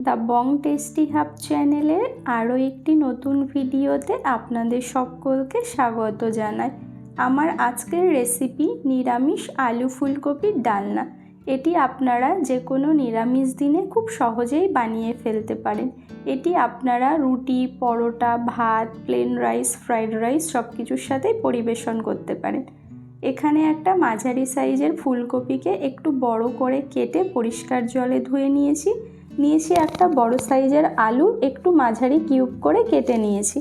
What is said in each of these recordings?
The Bong tasty hub চ্যানেলের আরও একটি নতুন ভিডিওতে আপনাদের সকলকে স্বাগত জানাই। আমার আজকের রেসিপি নিরামিষ আলু ফুলকপির ডালনা। এটি আপনারা যে কোনো নিরামিষ দিনে খুব সহজেই বানিয়ে ফেলতে পারেন। এটি আপনারা রুটি, পরোটা, ভাত প্লেন রাইস ফ্রাইড রাইস সব কিছুর সাথেই পরিবেশন করতে পারেন। এখানে একটা মাঝারি সাইজের ফুলকপিকে একটু বড় করে কেটে পরিষ্কার জলে ধুয়ে নিয়েছি। নিয়েছি একটা বড় সাইজের আলু, একটু মাঝারি কিউব করে কেটে নিয়েছি।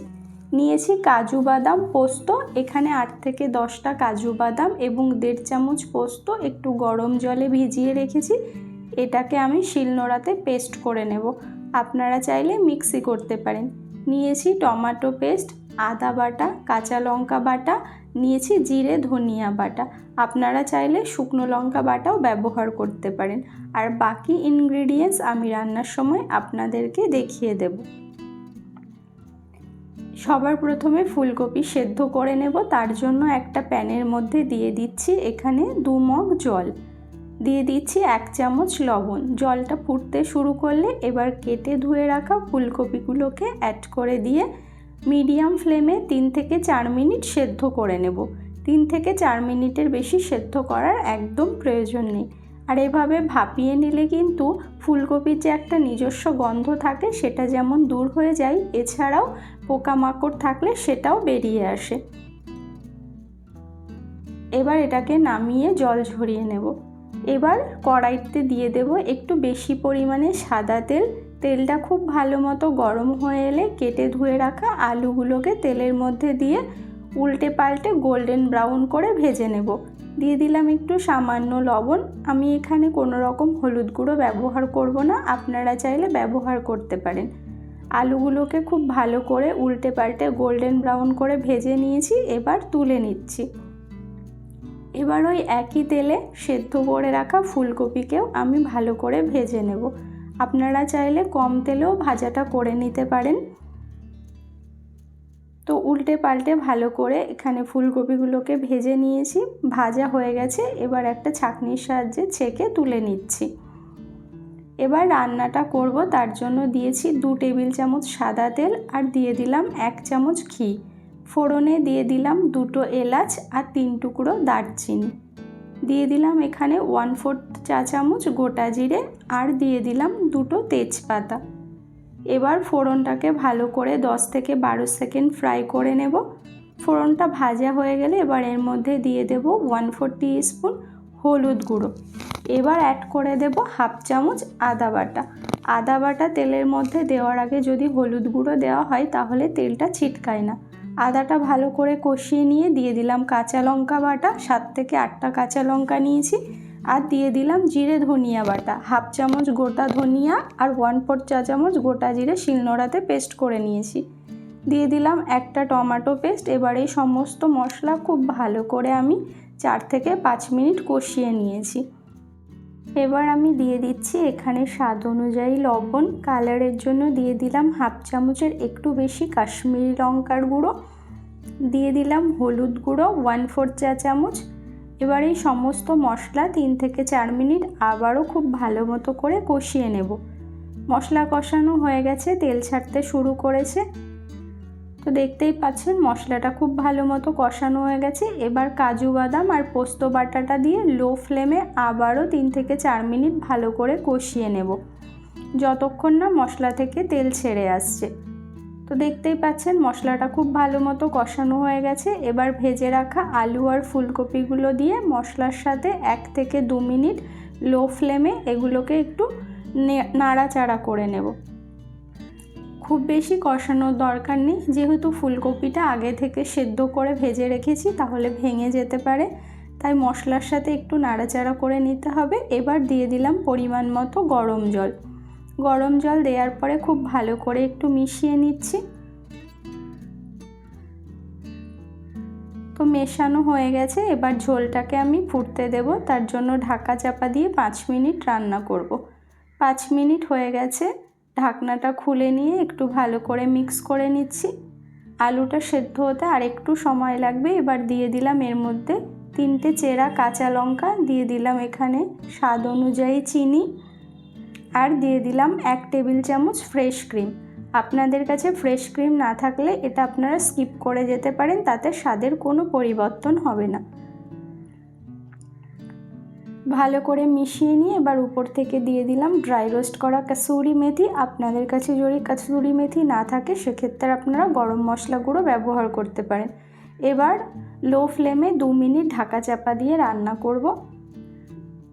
নিয়েছি কাজু বাদাম পোস্ত, এখানে আট থেকে দশটা কাজু বাদাম এবং দেড় চামচ পোস্ত, একটু গরম জলে ভিজিয়ে রেখেছি। এটাকে আমি শিলনোড়াতে পেস্ট করে নেব। আপনারা চাইলে মিক্সি করতে পারেন। নিয়েছি টমেটো পেস্ট, আদা বাটা, কাঁচা লঙ্কা বাটা নিয়েছি জিরে, ধনিয়া বাটা। আপনারা চাইলে শুকনো লঙ্কা বাটাও ব্যবহার করতে পারেন। আর বাকি ইনগ্রিডিয়েন্টস আমি রান্নার সময় আপনাদেরকে দেখিয়ে দেব। সবার প্রথমে ফুলকপি সেদ্ধ করে নেব। তার জন্য একটা প্যানের মধ্যে দিয়ে দিচ্ছি এখানে দু মগ জল। দিয়ে দিচ্ছি এক চামচ লবণ। জলটা ফুটতে শুরু করলে এবার কেটে ধুয়ে রাখা ফুলকপিগুলোকে অ্যাড করে দিয়ে মিডিয়াম ফ্লেমে তিন থেকে চার মিনিট সেদ্ধ করে নেব। তিন থেকে চার মিনিটের বেশি সেদ্ধ করার একদম প্রয়োজন নেই। আর এভাবে ভাপিয়ে নিলে কিন্তু ফুলকপির যে একটা নিজস্ব গন্ধ থাকে, সেটা যেমন দূর হয়ে যায়, এছাড়াও পোকামাকড় থাকলে সেটাও বেরিয়ে আসে। এবার এটাকে নামিয়ে জল ঝরিয়ে নেব। এবার কড়াইতে দিয়ে দেব একটু বেশি পরিমাণে সাদা তেল। তেলটা খুব ভালো মতো গরম হয়ে এলে কেটে ধুয়ে রাখা আলুগুলোকে তেলের মধ্যে দিয়ে উল্টে পাল্টে গোল্ডেন ব্রাউন করে ভেজে নেব। দিয়ে দিলাম একটু সামান্য লবণ। আমি এখানে কোনো রকম হলুদ গুঁড়ো ব্যবহার করব না, আপনারা চাইলে ব্যবহার করতে পারেন। আলুগুলোকে খুব ভালো করে উল্টে পাল্টে গোল্ডেন ব্রাউন করে ভেজে নিয়েছি, এবার তুলে নিচ্ছি। এবার ওই একই তেলে সেদ্ধ করে রাখা ফুলকপিকেও আমি ভালো করে ভেজে নেব। আপনারা চাইলে কম তেলেও ভাজাটা করে নিতে পারেন। তো উল্টে পাল্টে ভালো করে এখানে ফুলকপিগুলোকে ভেজে নিয়েছি, ভাজা হয়ে গেছে। এবার একটা ছাঁকনির সাহায্যে ছেঁকে তুলে নিচ্ছি। এবার রান্নাটা করব, তার জন্য দিয়েছি দু টেবিল চামচ সাদা তেল আর দিয়ে দিলাম এক চামচ ঘি। ফোড়নে দিয়ে দিলাম দুটো এলাচ আর তিন টুকরো দারচিনি। দিয়ে দিলাম এখানে ওয়ান ফোর্থ চা চামচ গোটা জিরে আর দিয়ে দিলাম দুটো তেজপাতা। এবার ফোড়নটাকে ভালো করে 10 থেকে বারো সেকেন্ড ফ্রাই করে নেব। ফোড়নটা ভাজা হয়ে গেলে এবার এর মধ্যে দিয়ে দেব ওয়ান ফোর স্পুন হলুদ গুঁড়ো। এবার অ্যাড করে দেব হাফ চামচ আদা বাটা। আদা বাটা তেলের মধ্যে দেওয়ার আগে যদি হলুদ গুঁড়ো দেওয়া হয় তাহলে তেলটা ছিটকায় না। আদাটা ভালো করে কষিয়ে নিয়ে দিয়ে দিলাম কাঁচা লঙ্কা বাটা, সাত থেকে আটটা কাঁচা লঙ্কা নিয়েছি। আর দিয়ে দিলাম জিরে ধনিয়া বাটা, হাফ চামচ গোটা ধনিয়া আর ওয়ান ফোর চা চামচ গোটা জিরে শিলনোড়াতে পেস্ট করে নিয়েছি। দিয়ে দিলাম একটা টমেটো পেস্ট এবার এই সমস্ত মশলা খুব ভালো করে আমি চার থেকে পাঁচ মিনিট কষিয়ে নিয়েছি। এবার আমি দিয়ে দিচ্ছি এখানে স্বাদ অনুযায়ী লবণ। কালারের জন্য দিয়ে দিলাম হাফ চামচের একটু বেশি কাশ্মীরি লঙ্কার গুঁড়ো। দিয়ে দিলাম হলুদ গুঁড়ো ওয়ান ফোর চা চামচ। এবার এই সমস্ত মশলা তিন থেকে চার মিনিট আবারও খুব ভালো মতো করে কষিয়ে নেব। মশলা কষানো হয়ে গেছে, তেল ছাড়তে শুরু করেছে। তো দেখতেই পাচ্ছেন, মশলাটা খুব ভালো মতো কষানো হয়ে গেছে। এবার কাজু বাদাম আর পোস্ত বাটাটা দিয়ে লো ফ্লেমে আবারও তিন থেকে চার মিনিট ভালো করে কষিয়ে নেব। যতক্ষণ না মশলা থেকে তেল ছেড়ে আসছে। তো দেখতেই পাচ্ছেন, মশলাটা খুব ভালো মতো কষানো হয়ে গেছে। এবার ভেজে রাখা আলু আর ফুলকপিগুলো দিয়ে মশলার সাথে এক থেকে দু মিনিট লো ফ্লেমে এগুলোকে একটু নাড়াচাড়া করে নেব। খুব বেশি কষানোর দরকার নেই। যেহেতু ফুলকপিটা আগে থেকে সেদ্ধ করে ভেজে রেখেছি, তাহলে ভেঙে যেতে পারে। তাই মশলার সাথে একটু নাড়াচাড়া করে নিতে হবে। এবার দিয়ে দিলাম পরিমাণ মতো গরম জল। গরম জল দেওয়ার পরে খুব ভালো করে একটু মিশিয়ে নিচ্ছি। তো মেশানো হয়ে গেছে। এবার ঝোলটাকে আমি ফুটতে দেব। তার জন্য ঢাকা চাপা দিয়ে পাঁচ মিনিট রান্না করব। পাঁচ মিনিট হয়ে গেছে। ঢাকনাটা খুলে নিয়ে একটু ভালো করে মিক্স করে নিচ্ছি। আলুটা সেদ্ধ হতে আর একটু সময় লাগবে, এবার দিয়ে দিলাম এর মধ্যে তিনটে চেরা কাঁচা লঙ্কা, দিয়ে দিলাম এখানে স্বাদ অনুযায়ী চিনি, আর দিয়ে দিলাম এক টেবিল চামচ ফ্রেশ ক্রিম আপনাদের কাছে ফ্রেশ ক্রিম না থাকলে এটা আপনারা স্কিপ করে যেতে পারেন, তাতে স্বাদের কোনো পরিবর্তন হবে না। ভালো করে মিশিয়ে নিয়ে এবার উপর থেকে দিয়ে দিলাম ড্রাই রোস্ট করা কাসুরি মেথি। আপনাদের কাছে যদি কাসুরি মেথি না থাকে, সেক্ষেত্রে আপনারা গরম মশলা গুঁড়ো ব্যবহার করতে পারেন। এবার লো ফ্লেমে দু মিনিট ঢাকা চাপা দিয়ে রান্না করব।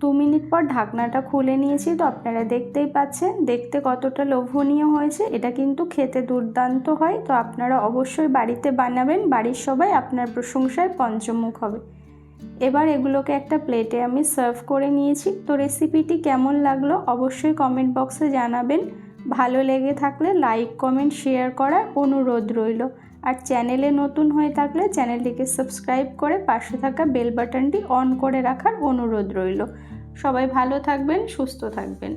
দু মিনিট পর ঢাকনাটা খুলে নিয়েছি তো আপনারা দেখতেই পাচ্ছেন। দেখতে কতটা লোভনীয় হয়েছে, এটা কিন্তু খেতে দুর্দান্ত হয়। তো আপনারা অবশ্যই বাড়িতে বানাবেন, বাড়ির সবাই আপনার প্রশংসায় পঞ্চমুখ হবে। এবার এগুলোকে একটা প্লেটে আমি সার্ভ করে নিয়েছি। তো রেসিপিটি কেমন লাগল অবশ্যই কমেন্ট বক্সে জানাবেন। ভালো লেগে থাকলে লাইক কমেন্ট শেয়ার করার অনুরোধ রইল। আর চ্যানেলে নতুন হয়ে থাকলে চ্যানেলটিকে সাবস্ক্রাইব করে পাশে থাকা বেল বাটনটি অন করে রাখার অনুরোধ রইল। সবাই ভালো থাকবেন, সুস্থ থাকবেন।